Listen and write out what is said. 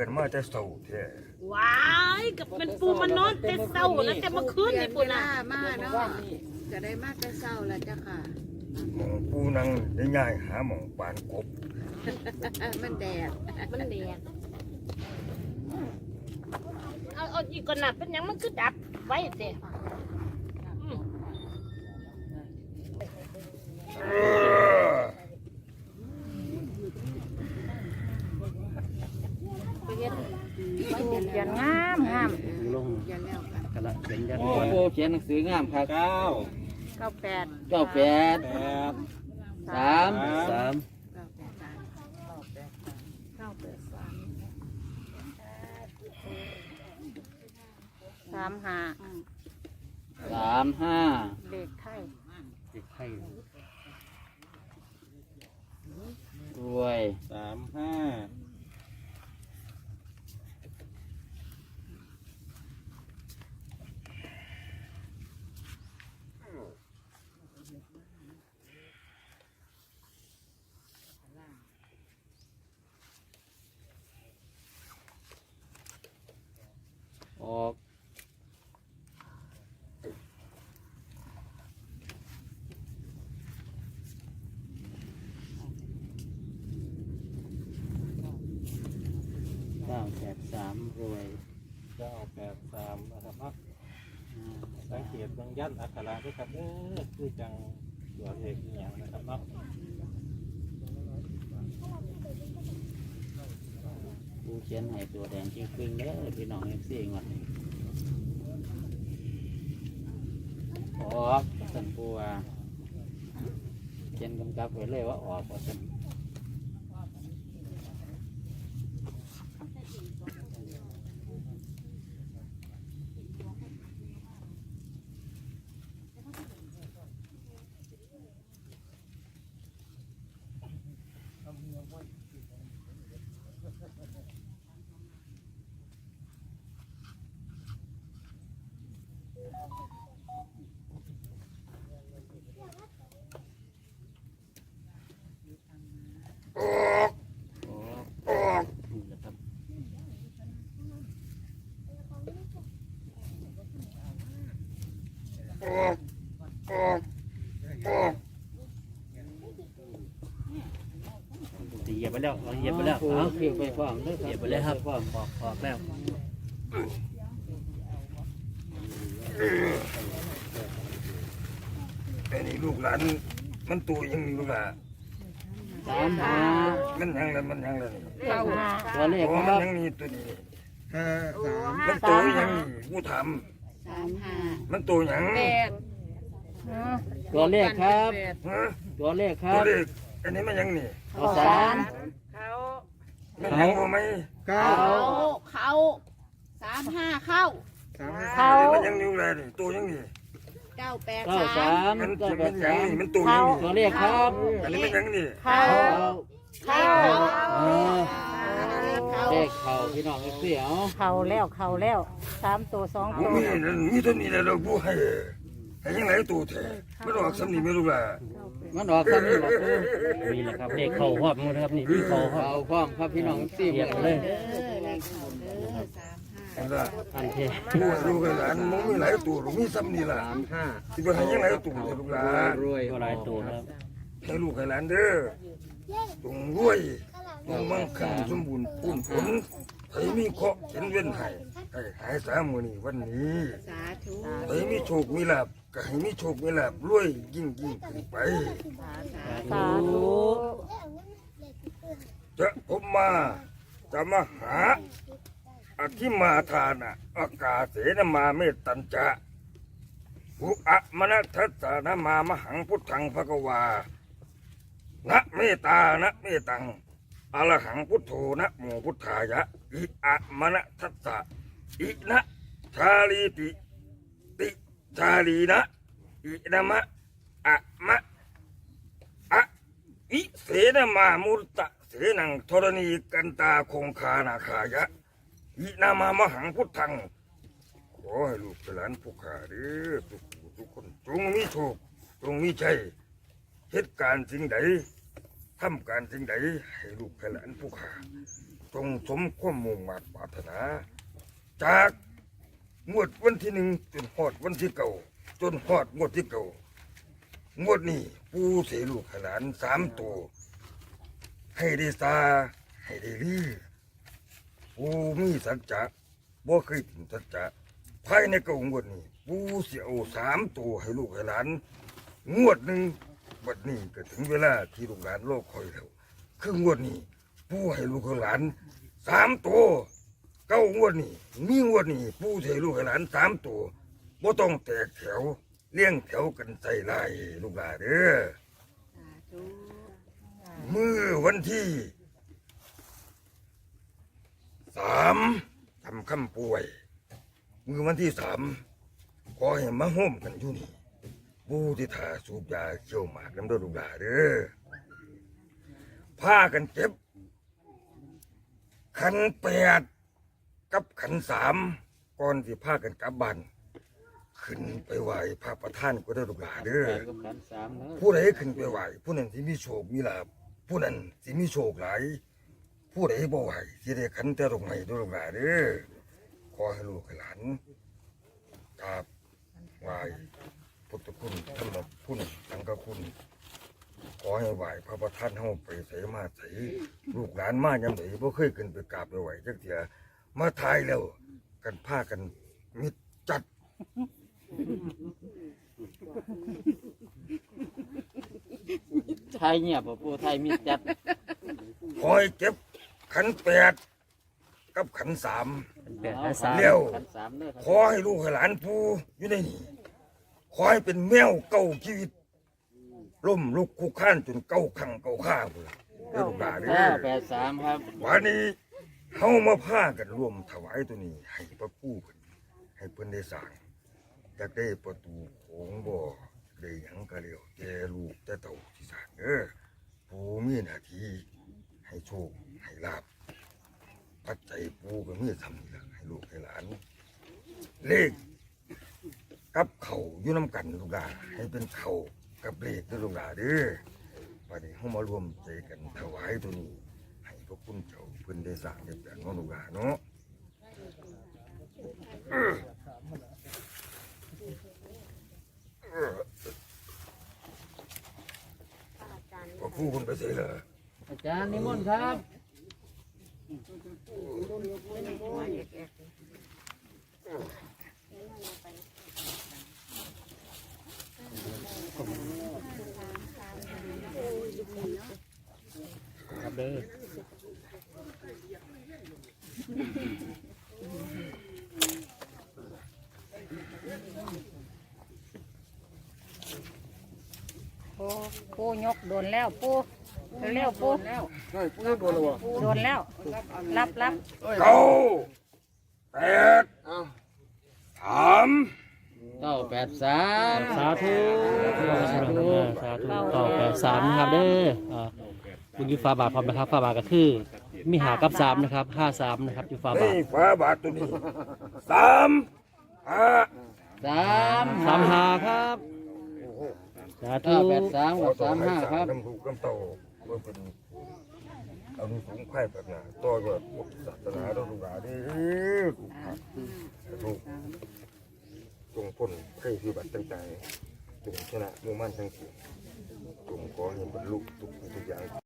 กันมาแต่เช้าแท้ว้ายกับเป็นปูมันนอนแต่เศร้าแล้วแต่เมื่อคืนนี่ปูเวนะลามาเนาะจะได้มาแต่เช้าแล้วจ้ะค่ะหมองปูนังได้ง่ายหาหมองปานกบมันแดดมันแดดเอาเอาอีกก่อนน่ะเป็นหยังมันคือดับไว้แต่อืมเออ ถูกยันงามงามลงยันแล้วค่ะกระเขียนยันโอ้โหเขียนหนังสืองามครับเก้าเก้าแปดเก้าแปดแปดสามสามเก้าแปดสามเก้าแปดสามสามห้าสามห้าเด็กไทยเด็กไทยรวยสามห้า ออกเก้าแปดสามรวยเก้าแปดสามนะครับเนาะอ่าสังเกตเบางยันอักขระด้วยครับเออคือจังตัวเลขอหย่างนะครับเนาะ กูเขียนให้ตัวแดงจริงครึ่งๆเด้อพี่น้องเอฟซีก่อนออกสันปูว่าเขียนกำกับไว้เลยว่าออกสัน ออก ออก ออก นี่แหละครับ ออกออกออก เหยียบไปแล้วเหยียบไปแล้วปูเอาเพียบไปพร้อมเด้อเหยียบไปเลยครับออกออกแล้วไอ้นี่ลูกหลานมันตัวยังลูกหลานสามห้ามันยังแล้วมันยังแล้วนี่เก้าห้าตัวเลขโอ้คมันรับยังนี่ตัวนี้โอ้มันตัวยังนี่กูถามสามห้ามันตัวยังแปดตัวเลขครับ ฮะตัวเลขคตัรัวบ เลข อันนี้มันยังนี่เอาสามเขามันยังบ่ไหมเขาเขาสามห้าเข้าอันนี้มันยังนี่แหละนี่ตัวยังนี่เก้าแปดเก้าสาสามมมันเก้าแปมัดนยัสางมนี่มันตัวยังนี่ตัวเลขครับอันนี้มันยังนี่เขาเอาเขาเออเขาเลขเข่าพี่น้องเสียวเขาแล้วเขาแล้วสามตัวสองบ่ตัว มีนั่นมีตัวนี้แหละเราบ่ให้ ให้ยังไงตัวแท้มันออกสำนีไม่รู้ล่ะมันออกซ้ำนี่บอกปูนี่แหละครับเลขเข่าหอบหมดครับนี่มีเข่าหอบเอาพร้อมครับพี่น้องสี่เหยียบเลยเด้ออสามห้านั่นล่ะอันเทผู้ให้ลูกหลานมันมีหลายตัวมีซ้ำนี่ล่ะสามห้าสิบ่ให้ยังไงตัวลูกหลานรวยก็หลายตัวครับให้ลูกให้หลานเด้อจงรวยจงมั่งคั่งสมบูรณ์พูนผลให้มีเคราะห์เห็นเว้นให้ให้หายสามมือนี้วันนี้สาธุให้มีโชคมีลาภ ก็ให้มีโชคมีลาภรวยยิ่งยิ่งขึ้นไป สาธุจะผมมาจะมาหาอธิมาทานะอากาเสนมาเมตตัญจะอุอะมณทัสสะนะมามหังพุทธังภกวานะเมตตานะเมตังอรหังพุทโธนะโมพุทธายะอิอะมณทัสสะอินะชาลีติ ติชาลีนะอินะมะอะมะอะอิเสนมามุตตะเสนังธรณีกันตาคงคานาคายะอินามามหังพุทธังขอให้ลูกหลานผู้ขาเด้อทุกทุกคนจงมีโชคจงมีชัยเหตุการณ์สิ่งใดทำการสิ่งใดให้ลูกหลานผู้ขาจจงสมความมุ่งมั่นปรารถนาจาก งวดวันที่หนึ่งจนฮอดวันที่เก่าจนฮอดงวดที่เก่างวดนี้ปูเสลูกให้หลานสามตัวให้ได้ซาให้ได้ลือปูมีสัจจะบ่เคยถึงสัจจะภายในเก่างวดนี้ปูเสียเอาสามตัวให้ลูกให้หลาน งวดหนึ่งบัดนี้ก็ถึงเวลาที่ลูกหลานโลกคอยแล้วคืองวดนี้ปูให้ลูกให้หลานสามตัว เก้างวดนี้มีงวดนี้ปูให้ลูกให้หลานสามตัวบ่ต้องแตกแถวเลี้ยงแถวกันใส่ลายลูกหลานเด้อเมื่อวันที่สามทำคำป่วยเมื่อวันที่สามขอให้มาห่มกันอยู่นี่ผู้ที่ถ่าสูบยาเขี่ยวหมากน้ำเด้อลูกหลานเด้อพากันเจ็บขันแปด กับขันสามก่อนที่พากันกลับบ้านขึ้นไปไหวพระประธานก็ได้อลูกหลานเด้อแปดกับขันสามเนอะผู้ใดขึ้นไปไหวผู้นั้นสิมีโชคมีลาภผู้นั้นสิมีโชคหลายผู้ใดบ่ไหวสิได้ขันแต่ลงใหม่ด้วยลงหลานเด้อขอให้ลูกให้หลานกราบไหวพุทธคุณธรรมคุณสังฆคุณขอให้ไหวพระประธานเฮาไปใส่มาใส่ลูกหลานมายามไหนบ่เคยขึ้นไปกราบไปไหวจักเถีย มาทายแล้ว กันพากันมิดจัด ไทยเงียบบ่ปูไทยมีจัดคอยเก็บขันแปดกับขันสาม แปดห้าสามเร็ว ขันสามเด้อครับขอให้ลูกให้หลานปูอยู่ในนี่ขอให้เป็นแมวเก่าชีวิตล่มลุกคุกข้านจนเก่าขังเก่าข้าเลยเด้อลูกหลานเด้เก้าอแปดสามครับ วันนี้ เฮามาพากันร่วมถวายตัวนี้ ให้พระกู้เพิ่นให้เพิ่นได้สร้างอยากได้ประตูโขงบ่ได้หยังก็เร็วแต่ลูกแต่เต่าที่สร้างเด้อปูมีหน้าที่ให้โชคให้ลาบปัจจัยปูก็มีทำนี่ล่ะให้ลูกให้หลาน เลขกับเขาอยู่น้ำกันลูกหลาให้เป็นเขากับเลขด้อลูกหลาเด้อวันนี้เฮามารวมใจกันถวายตัวนี้ ให้พระคุณเจ้า เพิ่นได้สร้างได้แปลงเนาะลูกหลานเนาะพระครูเพิ่นไปเสียเลยอาจารย์นิมนต์ครับครับเด้อ ปูปูยกโดนแล้วปูเร็วๆปูโดนแล้ว รับรับเก้าแปดสามเก้าแปดสามสาธุสาธุสาธุต่อแปดสามนะครับเด้ออ่าบุญยูฟ้าบาทพร้อมนะครับฟ้าบาทก็คือ มีหากับสามนะครับห้าสามนะครับยูฟ้าบานี่ทฟ้าบาทตัวนี้สามห้าสามสามหาครับ สาธุเก้าแปดสามกับสามห้าครับ น้ำถูกน้ำโตเพื่อเป็นเอานุสูงไข่แบบน่ะต่อยอดศาสนาเราลูกหลานเด้อถูกจงพ้นไข้พิบัติต่างๆจงชนะมุ่งมั่นทั้งสิ้นจงขอให้บรรลุทุกสิ่งทุกอย่าง